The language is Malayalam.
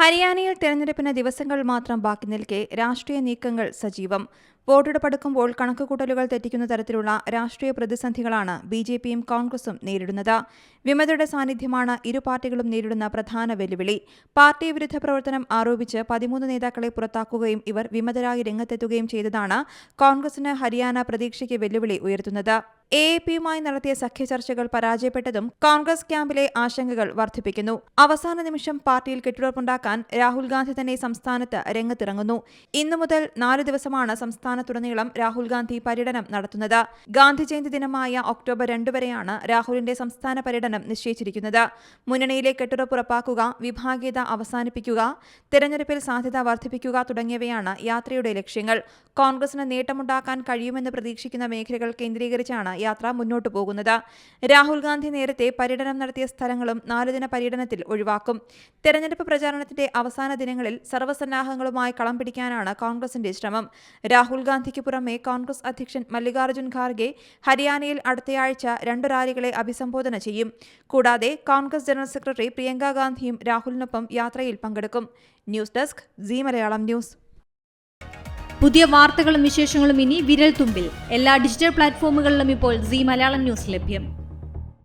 ഹരിയാനയിൽ തെരഞ്ഞെടുപ്പിന് ദിവസങ്ങൾ മാത്രം ബാക്കി നിൽക്കെ രാഷ്ട്രീയ നീക്കങ്ങൾ സജീവം. വോട്ടെടുപ്പെടുക്കുമ്പോൾ കണക്കുകൂട്ടലുകൾ തെറ്റിക്കുന്ന തരത്തിലുള്ള രാഷ്ട്രീയ പ്രതിസന്ധികളാണ് ബി ജെ പിയും കോൺഗ്രസും നേരിടുന്നത്. വിമതയുടെ സാന്നിധ്യമാണ് ഇരു പാർട്ടികളും നേരിടുന്ന പ്രധാന വെല്ലുവിളി. പാർട്ടി വിരുദ്ധ പ്രവർത്തനം ആരോപിച്ച് പതിമൂന്ന് നേതാക്കളെ പുറത്താക്കുകയും ഇവർ വിമതരായി രംഗത്തെത്തുകയും ചെയ്തതാണ് കോൺഗ്രസിന് ഹരിയാന പ്രതീക്ഷയ്ക്ക് വെല്ലുവിളി ഉയർത്തുന്നത്. എ എ പിയുമായി നടത്തിയ സഖ്യ ചർച്ചകൾ പരാജയപ്പെട്ടതും കോൺഗ്രസ് ക്യാമ്പിലെ ആശങ്കകൾ വർദ്ധിപ്പിക്കുന്നു. അവസാന നിമിഷം പാർട്ടിയിൽ കെട്ടുറപ്പുണ്ടാക്കാൻ രാഹുൽ ഗാന്ധി തന്നെ സംസ്ഥാനത്ത് രംഗത്തിറങ്ങുന്നു. ഇന്നു മുതൽ നാല് ദിവസമാണ് സംസ്ഥാനത്തുടനീളം രാഹുൽ ഗാന്ധി പര്യടനം നടത്തുന്നത്. ഗാന്ധി ജയന്തി ദിനമായ ഒക്ടോബർ രണ്ട് വരെയാണ് രാഹുലിന്റെ സംസ്ഥാന പര്യടനം നിശ്ചയിച്ചിരിക്കുന്നത്. മുന്നണിയിലെ കെട്ടുറപ്പുറപ്പാക്കുക വിഭാഗീയത അവസാനിപ്പിക്കുക തെരഞ്ഞെടുപ്പിൽ സാധ്യത വർദ്ധിപ്പിക്കുക തുടങ്ങിയവയാണ് യാത്രയുടെ ലക്ഷ്യങ്ങൾ. കോൺഗ്രസിന് നേട്ടമുണ്ടാക്കാൻ കഴിയുമെന്ന് പ്രതീക്ഷിക്കുന്ന മേഖലകൾ കേന്ദ്രീകരിച്ചാണ് യാത്ര മുന്നോട്ടു പോകുന്നത്. രാഹുൽ ഗാന്ധി നേരത്തെ പര്യടനം നടത്തിയ സ്ഥലങ്ങളും നാലുദിന പര്യടനത്തിൽ ഒഴിവാക്കും. തെരഞ്ഞെടുപ്പ് പ്രചാരണത്തിന്റെ അവസാന ദിനങ്ങളിൽ സർവസന്നാഹങ്ങളുമായി കളം പിടിക്കാനാണ് കോൺഗ്രസിന്റെ ശ്രമം. രാഹുൽ ഗാന്ധിക്ക് പുറമെ കോൺഗ്രസ് അധ്യക്ഷൻ മല്ലികാർജുൻ ഖാർഗെ ഹരിയാനയിൽ അടുത്തയാഴ്ച രണ്ട് റാലികളെ അഭിസംബോധന ചെയ്യും. കൂടാതെ കോൺഗ്രസ് ജനറൽ സെക്രട്ടറി പ്രിയങ്ക ഗാന്ധിയും രാഹുലിനൊപ്പം യാത്രയിൽ പങ്കെടുക്കും. News desk Zee Malayalam news. പുതിയ വാർത്തകളും വിശേഷങ്ങളും ഇനി വിരൽ തുമ്പിൽ. എല്ലാ ഡിജിറ്റൽ പ്ലാറ്റ്ഫോമുകളിലും ഇപ്പോൾ സി മലയാളം ന്യൂസ് ലഭ്യം.